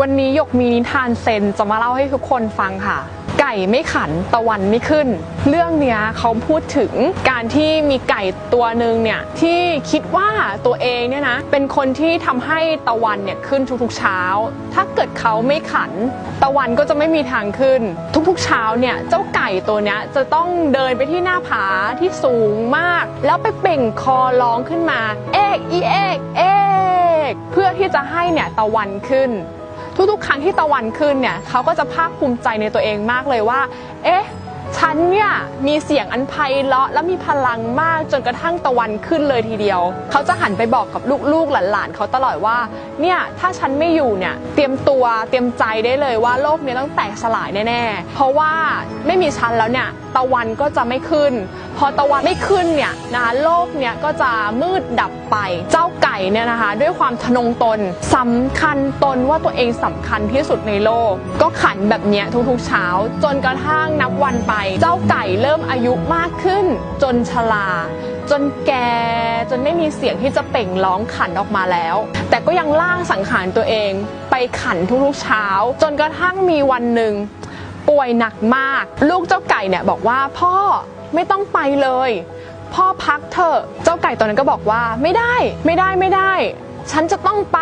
วันนี้ยกมีนิทานเซนจะมาเล่าให้ทุกคนฟังค่ะ ไก่ไม่ขันตะวันไม่ขึ้น เรื่องเนี้ยเขาพูดถึงการที่มีไก่ตัวหนึ่งเนี่ยที่คิดว่าตัวเองเนี่ยนะเป็นคนที่ทำให้ตะวันเนี่ยขึ้นทุกๆเช้า ถ้าเกิดเขาไม่ขัน ตะวันก็จะไม่มีทางขึ้น ทุกๆเช้าเนี่ยเจ้าไก่ตัวเนี้ยจะต้องเดินไปที่หน้าผาที่สูงมาก แล้วไปเป่งคอร้องขึ้นมา เอกอีเอกเอกเพื่อที่จะให้เนี่ยตะวันขึ้น ทุกๆ ครั้งที่ตะวันขึ้นเนี่ยเขาก็จะภาคภูมิใจในตัวเองมากเลยว่า เอ๊ะ ฉันเนี่ยมีเสียงอันไพเราะและมีพลังมากจนกระทั่งตะวันขึ้นเลยทีเดียว เขาจะหันไปบอกกับลูกๆหลานๆเขาตลอดว่าเนี่ยถ้าฉันไม่อยู่เนี่ยเตรียมตัวเตรียมใจได้เลยว่าโลกนี้ต้องแตกสลายแน่ๆ เพราะว่าไม่มีฉันแล้วเนี่ยตะวันก็จะไม่ขึ้น พอตะวันไม่ขึ้นเนี่ยนะคะโลกเนี่ยก็จะมืดดับไปเจ้าไก่เนี่ยนะคะด้วยความทะนงตนสำคัญตนว่าตัวเองสำคัญที่สุดในโลก ก็ขันแบบเนี้ยทุกๆเช้า จนกระทั่งนับวันไปเจ้าไก่เริ่มอายุมากขึ้น จนชรา จนแก่จนไม่มีเสียงที่จะเป่งร้องขันออกมาแล้ว แต่ก็ยังล่างสังขารตัวเอง ไปขันทุกๆเช้า จนกระทั่งมีวันหนึ่งป่วยหนักมาก ลูกเจ้าไก่เนี่ยบอกว่าพ่อไม่ต้องไปเลย พ่อพักเถอะเจ้าไก่ตัวนั้นก็บอกว่าไม่ได้ไม่ได้ไม่ได้ ฉันจะต้องไป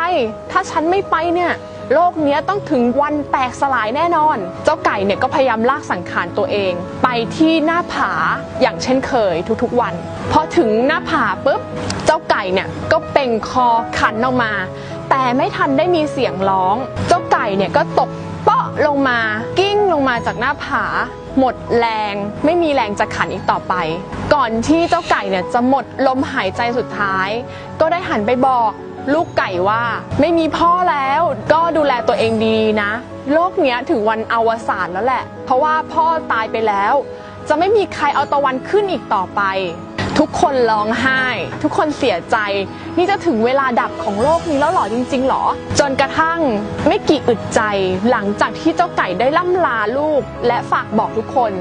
ถ้าฉันไม่ไปเนี่ย โลกนี้ต้องถึงวันแตกสลายแน่นอน เจ้าไก่เนี่ยก็พยายามลากสังขารตัวเอง ไปที่หน้าผาอย่างเช่นเคยทุกๆวันพอถึงหน้าผาปุ๊บ เจ้าไก่เนี่ยก็เป่งคอขันออกมา แต่ไม่ทันได้มีเสียงร้อง เจ้าไก่เนี่ยก็ตกเปาะลงมากิ้งลงมาจากหน้าผา หมดแรงไม่มีแรงจะขันอีกต่อไป ก่อนที่เจ้าไก่เนี่ยจะหมดลมหายใจสุดท้าย ก็ได้หันไปบอก ลูกไก่ว่า ไม่มีพ่อแล้วก็ดูแลตัวเองดีๆนะ โลกเนี้ยถึงวันอวสานแล้วแหละ เพราะว่าพ่อตายไปแล้ว จะไม่มีใครเอาตะวันขึ้นอีกต่อไป ทุกคนร้องไห้ ทุกคนเสียใจ นี่จะถึงเวลาดับของโลกนี้แล้วหรอจริงๆหรอ จนกระทั่งไม่กี่อึดใจ หลังจากที่เจ้าไก่ได้ล่ำลาลูก และฝากบอกทุกคน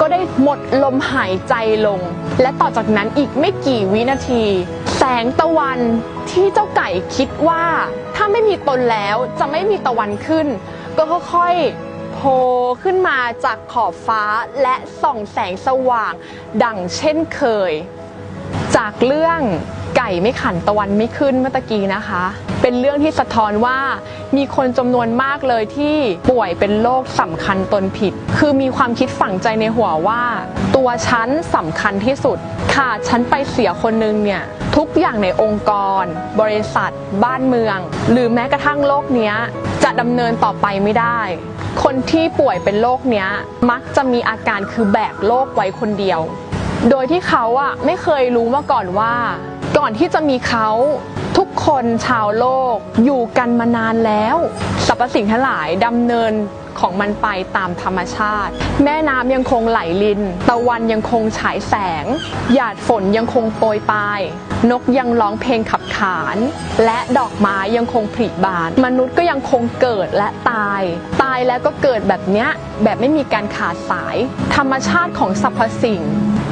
ก็ได้หมดลมหายใจลง และต่อจากนั้นอีกไม่กี่วินาที แสงตะวัน ที่เจ้าไก่คิดว่า ถ้าไม่มีตนแล้วจะไม่มีตะวันขึ้น ก็ค่อยๆโผล่ขึ้นมาจากขอบฟ้าและส่องแสงสว่าง ดังเช่นเคย จากเรื่อง ไก่ไม่ขันตะวันไม่ขึ้นเมื่อตะกี้นะคะ เป็นเรื่องที่สะท้อนว่ามีคนจำนวนมากเลยที่ป่วยเป็นโรคสำคัญตนผิด คือมีความคิดฝังใจในหัวว่า ตัวฉันสำคัญที่สุดขาดฉันไปเสียคนนึงเนี่ยทุกอย่างในองค์กร บริษัท บ้านเมือง หรือแม้กระทั่งโลกเนี้ยจะดำเนินต่อไปไม่ได้ คนที่ป่วยเป็นโรคเนี้ยมักจะมีอาการคือแบกโรคไว้คนเดียว โดยที่เขาอะไม่เคยรู้มาก่อนว่า ก่อนที่จะมีเขาทุกคนชาวโลกอยู่กันมานานแล้วสรรพสิ่งทั้งหลายดำเนินของมันไปตามธรรมชาติ แม่น้ำยังคงไหลลิน ตะวันยังคงฉายแสง หยาดฝนยังคงโปรยปลาย นกยังร้องเพลงขับขาน และดอกไม้ยังคงผลิบาน มนุษย์ก็ยังคงเกิดและตาย ตายแล้วก็เกิดแบบเนี้ยแบบไม่มีการขาดสาย ธรรมชาติของสรรพสิ่ง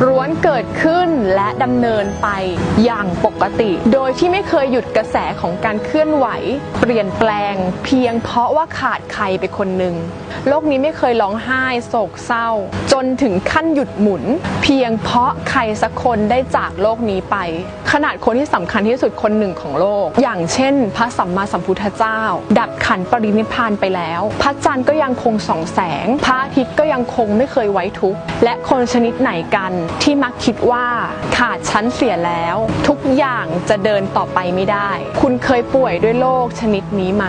ร้วนเกิดขึ้นและดำเนินไปอย่างปกติ โดยที่ไม่เคยหยุดกระแสของการเคลื่อนไหว เปลี่ยนแปลง เพียงเพราะว่าขาดใครไปคนหนึ่งโลกนี้ไม่เคยร้องไห้โศกเศร้า จนถึงขั้นหยุดหมุน เพียงเพราะใครสักคนได้จากโลกนี้ไป ขนาดคนที่สำคัญที่สุดคนหนึ่งของโลก อย่างเช่น พระสัมมาสัมพุทธเจ้า ดับขันปรินิพานไปแล้ว พระจันทร์ก็ยังคงส่องแสง พระอาทิตย์ก็ยังคงไม่เคยไว้ทุกข์และคนชนิดไหนกันที่มักคิดว่าขาดชั้นเสียแล้ว ทุกอย่างจะเดินต่อไปไม่ได้ คุณเคยป่วยด้วยโรคชนิดนี้ไหม